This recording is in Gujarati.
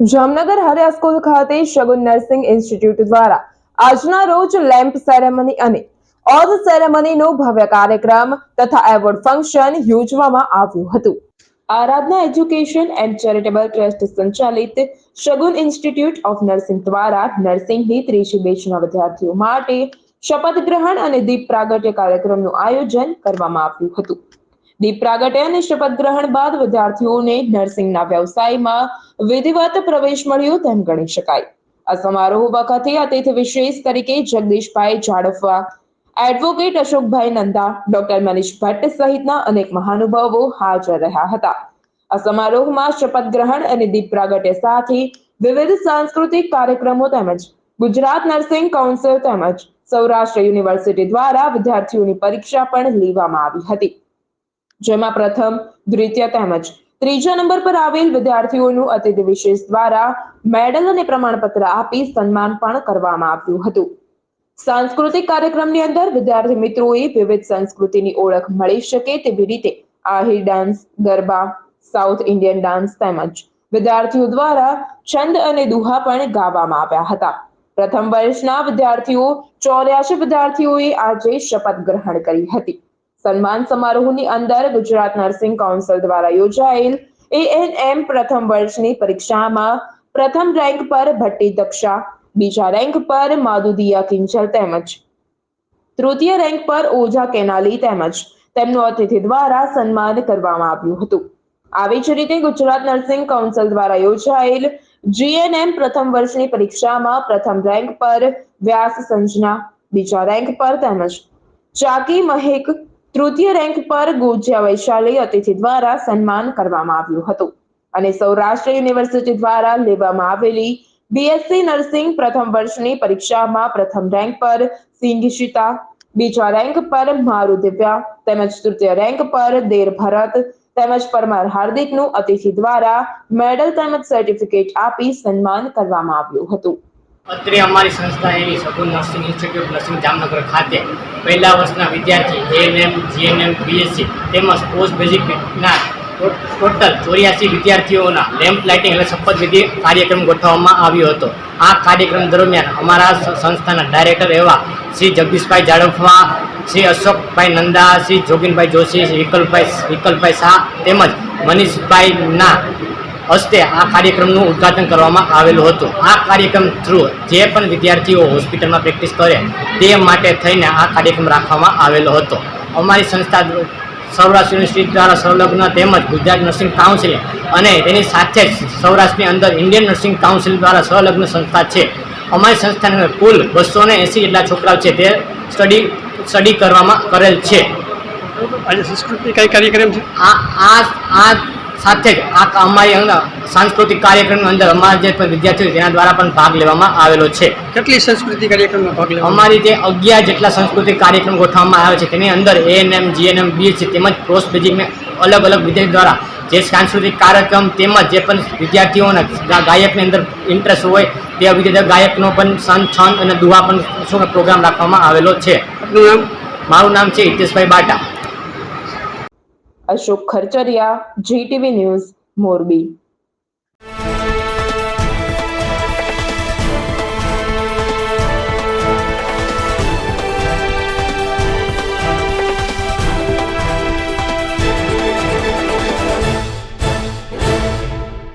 જામનગર હરિયા સ્કૂલ ખાતે શગુન નર્સિંગ ઇન્સ્ટિટ્યૂટ દ્વારા આજના રોજ લેમ્પ સેરેમની અને ઓઝ સેરેમનીનો ભવ્ય કાર્યક્રમ તથા એવોર્ડ ફંક્શન યોજવામાં આવ્યું હતું. Aradhana education and charitable trust સંચાલિત શગુન ઇન્સ્ટિટ્યૂટ ઓફ નર્સિંગ દ્વારા નર્સિંગની ત્રીજી બેચના વિદ્યાર્થીઓ માટે શપથ ગ્રહણ અને દીપ પ્રાગટ્ય કાર્યક્રમનું આયોજન કરવામાં આવ્યું હતું. દીપ પ્રાગટ્ય અને શપથ ગ્રહણ બાદ વિદ્યાર્થીઓને નર્સિંગના વ્યવસાયમાં વિધિવત પ્રવેશ મળ્યો તેમ ગણી શકાય. આ સમારોહ વખતે અતિથિ વિશેષ તરીકે જગદીશભાઈ જાડફવા એડવોકેટ અશોકભાઈ નંદા ડોક્ટર મનીષ ભટ્ટ સહિતના અનેક મહાનુભાવો હાજર રહ્યા હતા. આ સમારોહમાં શપથ ગ્રહણ અને દીપ પ્રાગટ્ય સાથે વિવિધ સાંસ્કૃતિક કાર્યક્રમો તેમજ ગુજરાત નર્સિંગ કાઉન્સિલ તેમજ સૌરાષ્ટ્ર યુનિવર્સિટી દ્વારા વિદ્યાર્થીઓની પરીક્ષા પણ લેવામાં આવી હતી. જેમાં પ્રથમ દ્વિતીય તેમજ ત્રીજા નંબર પર આવેલ વિદ્યાર્થીઓનું અતિથિ વિશેષ દ્વારા મેડલ અને પ્રમાણપત્ર આપી સન્માન પણ કરવામાં આવ્યું હતું. સાંસ્કૃતિક કાર્યક્રમની અંદર વિદ્યાર્થી મિત્રોએ વિવિધ સંસ્કૃતિની ઓળખ મળી શકે તેવી રીતે Ahir dance, garba, south Indian dance તેમજ વિદ્યાર્થીઓ દ્વારા છંદ અને દુહા પણ ગાવામાં આવ્યા હતા. પ્રથમ વર્ષના વિદ્યાર્થીઓ, ચોર્યાસી વિદ્યાર્થીઓએ આજે શપથ ગ્રહણ કરી હતી. સન્માન સમારોહની અંદર ગુજરાત નર્સિંગ કાઉન્સિલ દ્વારા યોજાયેલ એએનએમ પ્રથમ વર્ષની પરીક્ષામાં પ્રથમ રેન્ક પર ભટ્ટી દક્ષા, બીજા રેન્ક પર માદુદિયા કિંચલ તેમજ તૃતીય રેન્ક પર ઓઝા કેનાલી તેમજ તેમનું અતિથિ દ્વારા સન્માન કરવામાં આવ્યું હતું. આવી જ રીતે ગુજરાત નર્સિંગ કાઉન્સિલ દ્વારા યોજાયેલ જીએનએમ પ્રથમ વર્ષની પરીક્ષામાં પ્રથમ રેન્ક પર વ્યાસ સંજના, બીજા રેન્ક પર તેમજ ચાકી મહેક તૃતીય રેન્ક પર ગોજિયા વૈશાલી અતિથિ દ્વારા સન્માન કરવામાં આવ્યું હતું. અને સૌરાષ્ટ્ર યુનિવર્સિટી દ્વારા લેવામાં આવેલી બીએસસી નર્સિંગ પ્રથમ વર્ષની પરીક્ષામાં પ્રથમ રેન્ક પર સિંઘશિતા બીજા રેન્ક પર મારુ દિવ્યા, તેમજ તૃતીય રેન્ક પર દેર ભરત, તેમજ પરમાર હાર્દિકનું અતિથિ દ્વારા મેડલ તેમજ સર્ટિફિકેટ આપી સન્માન કરવામાં આવ્યું હતું. અત્રે અમારી સંસ્થા એવી Sagun nursing institute nursing Jamnagar ખાતે પહેલા વર્ષના વિદ્યાર્થી એએનએમ જીએનએમ, બીએસસી તેમજ પોસ્ટ બેઝિકના ટોટલ ચોર્યાસી વિદ્યાર્થીઓના લેમ્પ લાઇટિંગ એટલે શપથવિધિ કાર્યક્રમ ગોઠવવામાં આવ્યો હતો. આ કાર્યક્રમ દરમિયાન અમારા સંસ્થાના ડાયરેક્ટર એવા શ્રી જગદીશભાઈ જાડફવા શ્રી અશોકભાઈ નંદા, શ્રી જોગીનભાઈ જોશી, શ્રી વિકલભાઈ વિકલભાઈ શાહ તેમજ મનીષભાઈના હસ્તે આ કાર્યક્રમનું ઉદ્ઘાટન કરવામાં આવેલું હતું. આ કાર્યક્રમ થ્રુ જે પણ વિદ્યાર્થીઓ હોસ્પિટલમાં પ્રેક્ટિસ કરે તે માટે થઈને આ કાર્યક્રમ રાખવામાં આવેલો હતો. અમારી સંસ્થા સૌરાષ્ટ્ર યુનિવર્સિટી દ્વારા સંલગ્ન તેમજ ગુજરાત નર્સિંગ કાઉન્સિલ અને તેની સાથે જ સૌરાષ્ટ્રની અંદર ઇન્ડિયન નર્સિંગ કાઉન્સિલ દ્વારા સંલગ્ન સંસ્થા છે. અમારી સંસ્થાની અંદર કુલ બસો ને એંસી જેટલા છોકરાઓ છે તે સ્ટડી સ્ટડી કરવામાં કરેલ છે. આજે સંસ્કૃતિ કઈ કાર્યક્રમ છે? આ આ આ સાથે જ આ અમારી અંદર સાંસ્કૃતિક કાર્યક્રમની અંદર અમારા જે પણ વિદ્યાર્થીઓ તેના દ્વારા પણ ભાગ લેવામાં આવેલો છે. કેટલી સંસ્કૃતિ કાર્યક્રમમાં ભાગ લેવા અમારી જે અગિયાર જેટલા સાંસ્કૃતિક કાર્યક્રમ ગોઠવવામાં આવે છે તેની અંદર એએનએમ જીએનએમ બીએસસી તેમજ ક્રોસ બેઝિકને અલગ અલગ વિદ્યાર્થી દ્વારા જે સાંસ્કૃતિક કાર્યક્રમ તેમજ જે પણ વિદ્યાર્થીઓના ગાયકની અંદર ઇન્ટરેસ્ટ હોય તે વિદ્યાર્થીઓ ગાયકનો પણ સંત છંદ અને દુહા પણ શું પ્રોગ્રામ રાખવામાં આવેલો છે. મારું નામ છે Hiteshbhai બાટા. Ashok Kharachariya GTV news Morbi.